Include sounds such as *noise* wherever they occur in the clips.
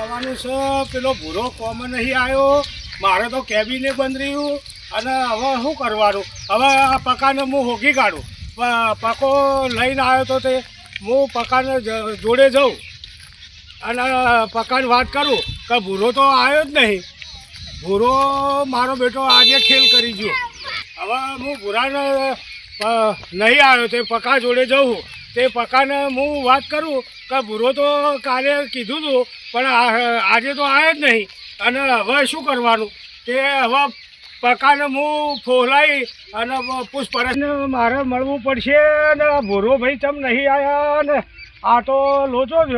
કહેવાનું છે. પેલો ભૂરો કોમ નહીં આવ્યો. મારે તો કેબિને બંધ રહ્યું. અને હવે શું કરવાનું? હવે આ પકાને હું હોગી કાઢું. પકો લઈને આવ્યો તો તે, હું પકાને જોડે જઉં. અને પકાને વાત કરું કે ભૂરો તો આવ્યો જ નહીં. ભૂરો મારો બેટો આજે ખેલ કરી ગયો. હવે હું ભૂરાને નહીં આવ્યો તે પકા જોડે જઉં. તે પકાને હું વાત કરું કે ભૂરો તો કાલે કીધું હતું પણ આજે તો આવ્યા જ નહીં. અને હવે શું કરવાનું? તે હવે પકાને હું ફોલાઈ અને પુષ્પરસને મારે મળવું પડશે ને ભોરો ભાઈ તમ નહીં આવ્યા ને? આ તો લોચો જ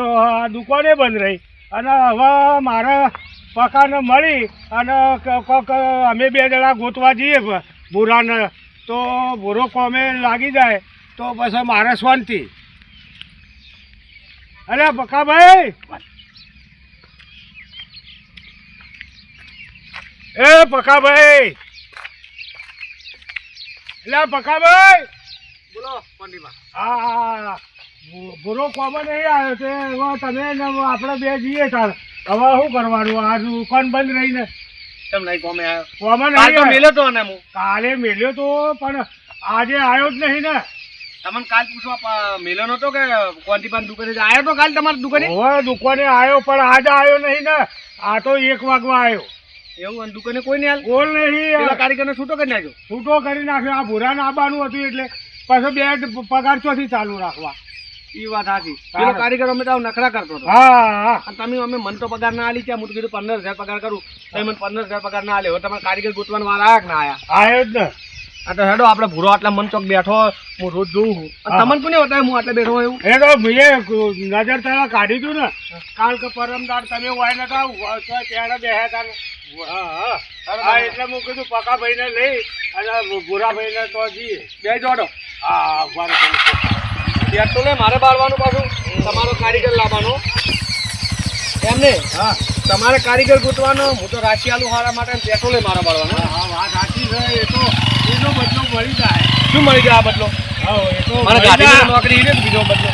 દુકાને બંધ રહી. અને હવે મારે પકાને મળી અને કોક અમે બે જણા ગોતવા જઈએ ભૂરાને. તો ભૂરો કોમે લાગી જાય, તો પછી મારે શાંતિ. અરે પકાભાઈ એ પકાભાઈ એટલે પકાભાઈ બોલો પંડીમાં ભૂ- કોમન નહીં આવ્યો તે તમે ને આપણે બે જઈએ તાર. હવે શું કરવાનું? આ દુકાન બંધ રહીને. કેમ નહીં કોમે આવ્યો. કોમન નહીં મેલ્યો તો ને હું. કાલે મેલ્યો તો પણ આજે આવ્યો જ નહીં ને. તમને કાલ પૂછવા મેલો નતો કે કોંતીપાન દુકાને જ આવ્યો તો કાલ તમારી દુકાને? હવે દુકાને આવ્યો પણ આજે આવ્યો નહીં ને. આ તો એક વાગવા આવ્યો. એવું અને દુકાને કોઈ નહીં કોલ નહીં પેલા કારીગરને છૂટો કરી નાખ્યો. છૂટો કરી નાખ્યો. આ ભૂરાને આબાનું હતું એટલે પાછો બે પગાર ચોથી ચાલુ રાખવા. એ વાત સાચી. પેલો કારીગર અમે તો નખરા કરતો હતો. હા હા તમે અમે મન તો પગાર ના આલી ત્યાં. હું કીધું પંદર હજાર પગાર કરું. તમે મને પંદર હજાર પગાર ના આલ્યો તમારે કારીગર ગોતવાનો વાર આયા ના આયા જ ને. આ તો હેડો આપણે ભૂરો આટલા મન ચોક બેઠો હું રોજ જોઉં છું. તમને કોને બતાવે હું આટલે બેઠો એવું? એ તો મેં નજર તારા કાઢી હતું ને. કારણ કે પરમદાર તમે તા ને. હા એટલે હું કીધું પકાભાઈ ને લઈ અને ભૂરાભાઈ ને તો જઈએ બે જોડો. હા ત્યાં તો લે મારે બાળવાનું પાછું. તમારો કારીગર લાવવાનો. એમને? હા. તમારે કારીગર ગોતવાનો હું તો રાશિ આલુ હારા માટે પેટ્રોલે મારે બાળવાનો. હા વાત સાચી છે એ તો એનો બદલો મળી જાય. શું મળી જાય આ બદલો? હા એ તો મારા ગાડીનો નોકરી બીજો બદલો.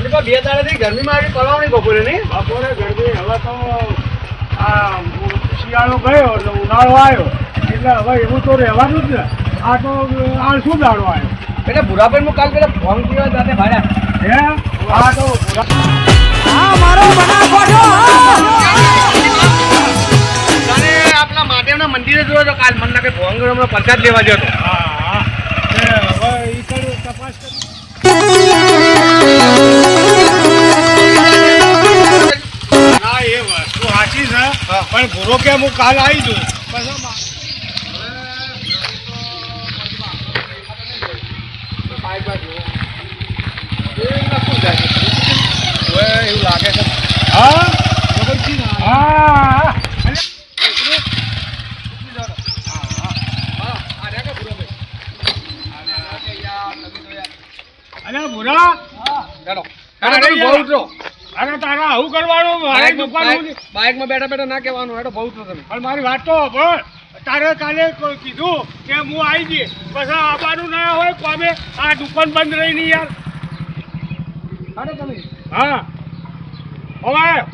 પંડિતભાઈ, બે દાડાથી ગરમીમાં આવી પડવાની બપોરે નહીં? બપોરે ગરમી. હવે તો આ શિયાળો ગયો એટલે ઉનાળો આવ્યો. એટલે હવે એવું તો રહેવાનું જ ને આ તો આ શું દાડો આવ્યો? એટલે ભૂરાભાઈ હું કાલ પેલા ફોન કર્યો જાતે ભાડ્યા હે? આ તો ભૂરા અને આપણા મહાદેવના મંદિરે જોયો તો કાલ મને કે ભોંગ હમણાં પ્રસાદ લેવા જતો હતો. હા. પણ ભૂરો કે હું કાલ આવી જઉં. એવું લાગે છે હા. હા અરે ભૂરા? અરે યાર. અરે તારા આવું કરવાનું મારી દુકાન બાઇકમાં બેઠા બેઠા ના કહેવાનું હેડો બહુ થતો તમે. પણ મારી વાત તો પણ તારે કાલે કોઈ કીધું કે હું આવી જઈએ પછી આવવાનું ના હોય કોમે આ દુકાન બંધ રહી નહીં યાર. અરે તમે. હા. હવે?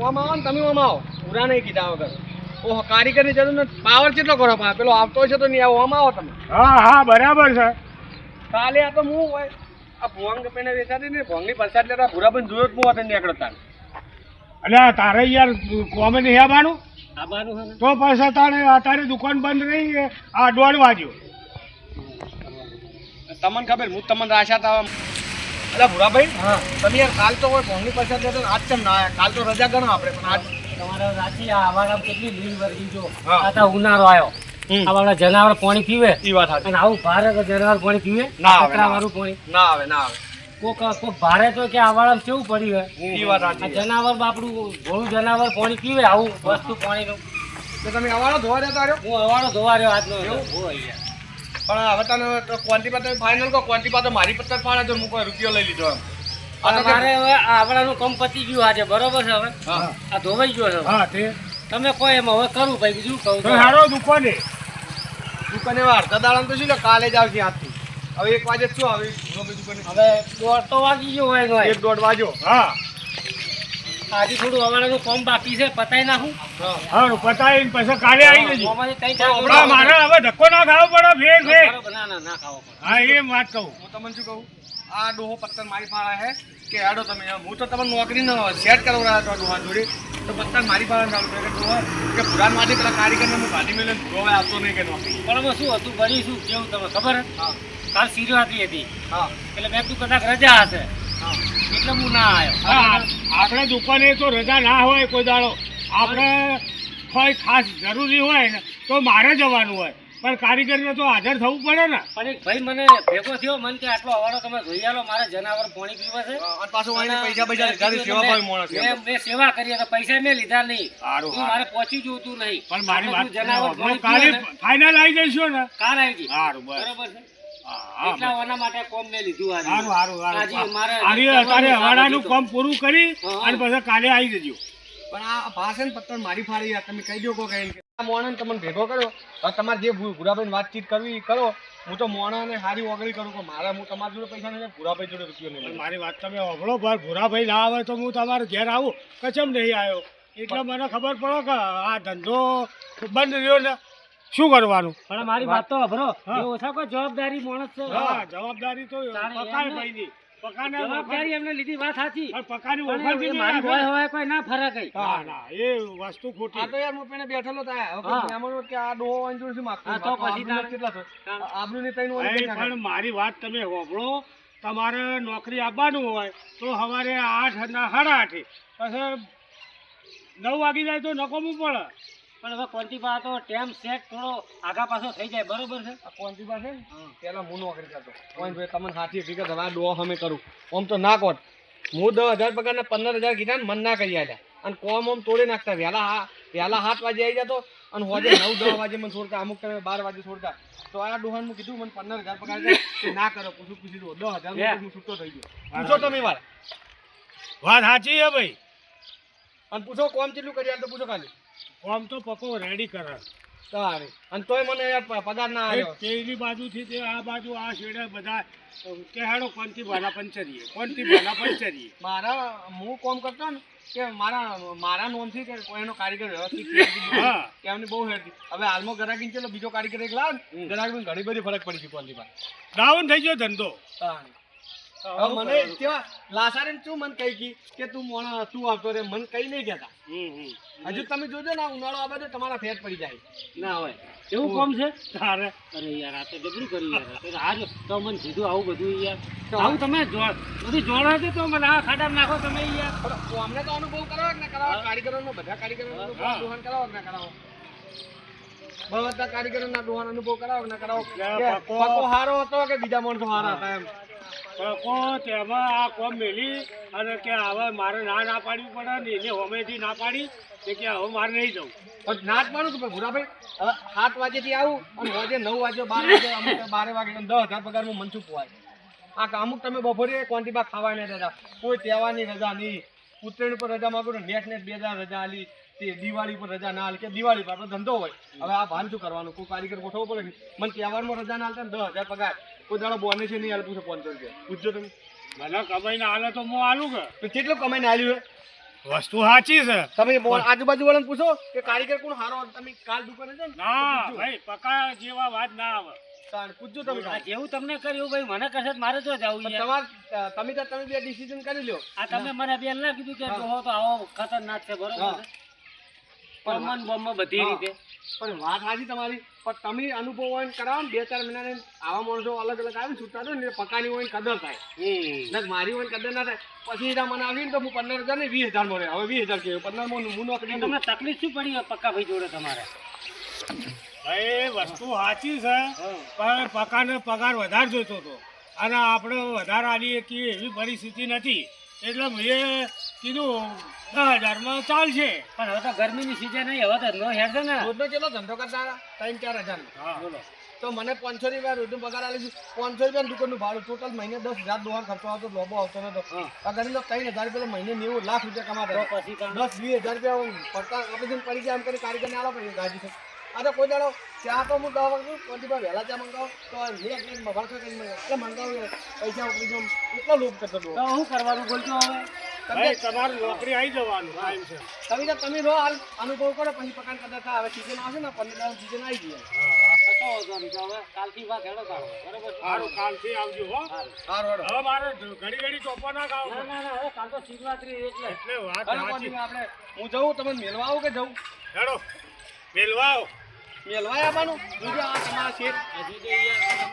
ઓમ આવો ને તમે ઓમ આવો. પૂરા નહીં કીધા વગર. ઓહો કારીગરની જરૂર નથી. પાવર કેટલો કરો પેલો આવતો છે તો નહીં આવો. ઓમ આવો તમે. હા હા બરાબર છે. કાલે આ તો હું હોય. આ ભોંગ પેને વેચાતી ને ભોંગની પ્રસાદ લેતા ભૂરા પણ જોયો હું હતો નીકળો તાર એટલે તારે યાર કોમે નહીં આવવાનું? આબાનું છે ને તો પૈસા તારે તારી દુકાન બંધ રહી આ દોઢ વાગ્યો. તમને ખબર હું તમને આશા તા એટલે ભૂરાભાઈ હા. તમે યાર કાલ તો કોઈ ભોંગની પ્રસાદ લેતા આજ કેમ ના આવ્યા કાલ તો રજા ગણો આપણે પણ આજ તમારે રાશિ આ અમારા કેટલી ભીડ વર્ગી જો. હા. આ તો ઉનાળો આવ્યો. હમ. જનાવર પાણી પીવે એ વાત સાચી. અને આવું ભારે જનાવર પાણી પીવે ના આવે, વાળું પાણી. ના આવે ના આવે. કોક કોક ભારે તો કે આ કેવું પડ્યું હે ઈ વાત સાચી જનાવર બાપડું ભોળું જનાવર પાણી પીવે આવું વસ્તુ પાણીનું. તો તમે અવાળો ધોવા દેતા રહ્યો? હું અવાડો ધોવા રહ્યો આજનો એવું? પણ હવે તને તો ક્વોન્ટી પર ફાઇનલ કહો ક્વોન્ટી તો મારી પત્તર પાડે તો હું કોઈ રૂપિયો લઈ લીધો એમ. આ મારે હવે આ આવડાનું કામ પતી ગયું આજે બરોબર છે હવે? હા. આ ધોવાઈ ગયો છે હા તે. તમે કોઈ એમ હવે કરું ભાઈ બીજું કહું સારો દુકાને. દુકાને અડધા દાડા તો શું કાલે જ આવશે આજથી હવે એક વાગે જ શું હવે પૂરો હવે દોઢ તો વાગી ગયો હોય એક દોઢ વાગ્યો. હા. આજે થોડું હવાણાનું ફોર્મ બાકી છે પતાઈ નાખું. હા. પતાવીને પછી કાલે આવી જજો. તો મારે હવે ધક્કો ના ખાવો પડે ફેર ફેર. ના ના ના ખાવો પડે. હા એમ વાત કહું. હું તમને શું કહું? આ ડોહો પત્તર મારી પાસે હે કે આડો તમે. હું તો તમને નોકરીનો સેટ કરાવડાવ્યો હતો ડોહા જોડે. તો પત્તર મારી પાસે ચાલુ કરે કે કે પુરાણ માટે પેલા કારીગરને હું ગાડી મેળવીને ડોહો આવતો નહીં કે નોકરી પણ એમાં શું હતું? બની શું? કેવું તમે ખબર? હે? કાલ શિવરાત્રી હતી. હા. એટલે મેં તું કદાચ રજા હશે. હા. એટલે હું ના આવ્યો. આપણે દુકાને તો રજા ના હોય કોઈ દાડો. આપણે કોઈ ખાસ જરૂરી હોય ને તો મારે જવાનું હોય. પણ કારીગરને તો હાજર થવું પડે ને. પણ એક ભાઈ મને ભેગો થયો મન કે આટલો અવાડો તમે જોઈ આલો મારે જનાવર પોણી પીવા છે. અને પાછું વાળીને પૈસા પૈસા લીધા સેવા ભાઈ મોણસ મે સેવા કરી તો પૈસા મે લીધા નહીં. સારું, મારે પહોંચી જોતું નહીં. પણ મારી વાત જનાવર પાણી કાલે ફાઇનલ આવી જઈશું ને. કાર આવી ગઈ સારું બરાબર છે? હા, હા, એટલા વાના માટે કોમ મેં લીધું આજે. સારું સારું સારું. મારે અત્યારે હવાડાનું હતું. પૂરું કરી અને પછી કાલે આવી જજો. પણ આ ભાષણ પત્તર મારી ફાડી યાર તમે કહી દો કો કઈ આ મોણાને તમને ભેગો કર્યો? હવે તમારે જે ભૂરાભાઈ વાતચીત કરવી કરો. હું તો મોણાને સારી ઓગળી કરું કે મારા હું તમારી જોડે પૈસા નહીં ભૂરાભાઈ જોડે રૂપિયો નહીં મારી વાત તમે સાંભળો પર ભૂરાભાઈ ના આવે તો હું તમારે ઘેર આવું. કચમ નહીં આવ્યો. એટલે મને ખબર પડે કે આ ધંધો બંધ રહ્યો ને શું કરવાનું? પણ મારી વાત તો અભરો ઓછા કોઈ જવાબદારી માણસ છે. હા જવાબદારી તો પકાય ભાઈની. જવાબદારી એમને લીધી વાત સાચી. પકાની પણ ઓફરથી એ નહીં મારી હોય હોય કોઈ ના ફરક કઈ. ના ના એ વસ્તુ આ તો યાર હું પેલા બેઠેલો તા હવે હા. કોઈ મહેમાનો કે આ ડોહો વાંચી શું માગતો તો પછી આબરૂને કેટલા થયો? તારે- આ આબરૂની ત્રણ વાર ભાઈ, કેટલા પણ મારી વાત તમે સાંભળો તમારે નોકરી આપવાનું હોય તો સવારે આઠ ના સાડા આઠે. પછી નવ વાગી જાય તો નકોમું પડે. પણ હવે કોંતીબા તો ટેમ સેટ થોડો આગા પાછો થઈ જાય. બરોબર છે? આ કોંતીબા છે? પેલા હું નોકરી કરતો. કોઈ ભાઈ તમને સાચી હકીકત હવે આ ડોહો અમે કરું. આમ તો ના કોટ. હું દસ હજાર પગાર ને પંદર હજાર કીધા ને મન ના કરી આવ્યા અને કોમ ઓમ તોડી નાખતા. વહેલા વહેલા સાત વાગે આવી જતો અને હોજે નવ દસ વાગે મને છોડતા. અમુક ટાઈમે બાર વાગે છોડતા. તો આ ડોહન હું કીધું મને પંદર હજાર પગાર કે ના કરો પૂછું પૂછી દો. દસ હજાર હું છૂટો થઈ ગયો. પૂછો તમે વાર વાત સાચી હે ભાઈ. અને પૂછો કોમ કેટલું કરી તો પૂછો ખાલી. આમ તો પકો રેડી કરે. તારે અને તોય મને પગાર ના આવ્યો પેલી બાજુથી તે આ બાજુ આ છેડે બધા કે હેડો કોનથી ભાલા પંચરીએ કોનથી ભાલા પંચરીએ. મારા હું કોમ કરતો ને કે મારા મારા નોમથી કે એનો કારીગર વ્યવસ્થિત *laughs* કે એમની બહુ હેરતી હવે હાલમાં ગરાગીને ચલો બીજો કારીગર એક લાવ ને ગરાગીને ઘણી બધી ફરક પડી ગઈ પાસે ડાઉન થઈ ગયો ધંધો. હવે મને કેવા લાસારે શું મને કહી ગઈ કે તું મોણા તું આવતો રે મને કઈ નહીં કહેતા. હજુ તમે જોજો ને ઉનાળો આવે તો તમારા ફેર પડી જાય. ના હોય. એવું કોમ છે? તારે અરે યાર આ તો જબરું કર્યું યાર આજ તો મને સીધું આવું બધું યાર. આવું તમે જોડ બધું જોડા છે તો મને આ ખાડા નાખો તમે યાર. અમને તો અનુભવ કરાવો ને કરાવો? કારીગરોનો બધા કારીગરોનો. દોહન કરાવો ને કરાવો? બધા કારીગરોના દોહન અનુભવ કરાવો ને કરાવો. પકો હારો હતો કે બીજા માણસો હારા હતા એમ? પકો તેમાં આ કોમ મેલી અને કે હવે મારે ના ના પાડવી પડે ને એને હોમેથી ના પાડી તે કે હવે મારે નહીં જવું. પણ જ પાડું કે ભાઈ ભૂરાભાઈ, હવે સાત વાગ્યેથી આવું અને વાગે નવ વાગે બાર વાગે અમુક બાર વાગે દસ હજાર પગાર હું મનસુખ હોય આ કે અમુક તમે બપોરે ક્વોન્ટી બા ખાવા નહીં રજા કોઈ તહેવારની રજા નહીં. ઉત્તરાયણ પર રજા માગો ને નેટ નેટ બે હજાર રજા આલી, તે દિવાળી પર રજા ના આલી, કે દિવાળી પર ધંધો હોય. હવે આ ભાન શું કરવાનું? કોઈ કારીગર ગોઠવવો પડે ને? મને તહેવારમાં રજા ના હાલતા ને દસ હજાર પગાર. કોઈ દાડો બોને છે નહીં હાલ પૂછો પાંચસો રૂપિયા પૂછજો તમે. મને કમાઈને હાલે તો હું આલું કે? કેટલું કમાઈને આલ્યું હે વસ્તુ સાચી છે. તમે આજુબાજુ વાળાને પૂછો કે કારીગર કોણ? હારો તમે કાલ દુકાને જાઓ ના ભાઈ પકા જેવા વાત ના આવે. તાણ પૂછજો તમે જેવું તમને કર્યું ભાઈ મને કશે મારે તો જવું પણ તમે તો તમે બે ડિસિઝન કરી લ્યો. આ તમે મને બેન ના કીધું કે. તો આવો ખતરનાક છે બરોબર હા. છે. પરમન બધી રીતે. પણ વાત સાચી તમારી. પણ તમે અનુભવ હોય ને કરાવો ને બે ચાર મહિના આવા માણસો અલગ અલગ આવે છૂટતા દો ને પકાની હોય ને કદર થાય. ને મારી હોય ને કદર ના થાય. પછી એના મને આવી ને તો હું પંદર હજાર ને વીસ હજાર મળે હવે વીસ હજાર કહેવાય. પંદરમાં હું નોકરી તમને તકલીફ શું પડી પક્કા ભાઈ જોડે તમારે? ભાઈ વસ્તુ સાચી છે પણ પકાને પગાર વધારે જોઈતો હતો. અને આપણે વધારે આવીએ શકીએ એવી પરિસ્થિતિ નથી. એટલે મેં કીધું દસ હજારમાં ચાલશે. પણ હવે તો ગરમીની સિઝન નહીં હવે તો નો હેડ છે ને. રોજનો કેટલો ધંધો કરતા? ત્રણ ચાર હજાર હા. બોલો. તો મને પાંચસો રૂપિયા રોજનો પગાર આલી છે. પાંચસો રૂપિયા દુકાનનું ભાડું. ટોટલ મહિને દસ હજાર દોહન ખર્ચો આવતો લોબો આવતો નતો. અગર તો ત્રણ હજાર રૂપિયા મહિને નેવું લાખ રૂપિયા કમાતા દસ વીસ હજાર રૂપિયા પડતા આપણે પડી ગયા એમ કરી કારીગરને આલો પછી ગાજી તો કોઈ દાડો ચા તો હું દવા વાગું કોન્ટીમાં વહેલા ચા મંગાવો. તો મેં એક મિનિટ મફત કરી મંગાવો એટલે મંગાવ્યો પૈસા ઉપરી જો એટલો લોભ કરતો તો શું કરવાનું બોલતો હવે? ભાઈ તમારે નોકરી આવી જવાનું ટાઈમ છે. તમે તો તમે રહો હાલ અનુભવ કરો પછી પકાન કદાચ હવે સીઝન આવશે ને પંદર દાડા સીઝન આવી ગઈ હવે કાલથી વાત હેડો કાઢો બરોબર? સારું કાલથી આવજો હો. સારું. સારું હવે મારે ઘડી ઘડી ચોપા ના ખાવ. ના ના ના હવે કાલ તો શિવરાત્રી એટલે. એટલે વાત આપણે હું જઉં તમે મેળવા આવું કે જવું હેડો. મેલવા મેલવાય આવવાનું. જોજો આ તમારા શેઠ હજી તો યાર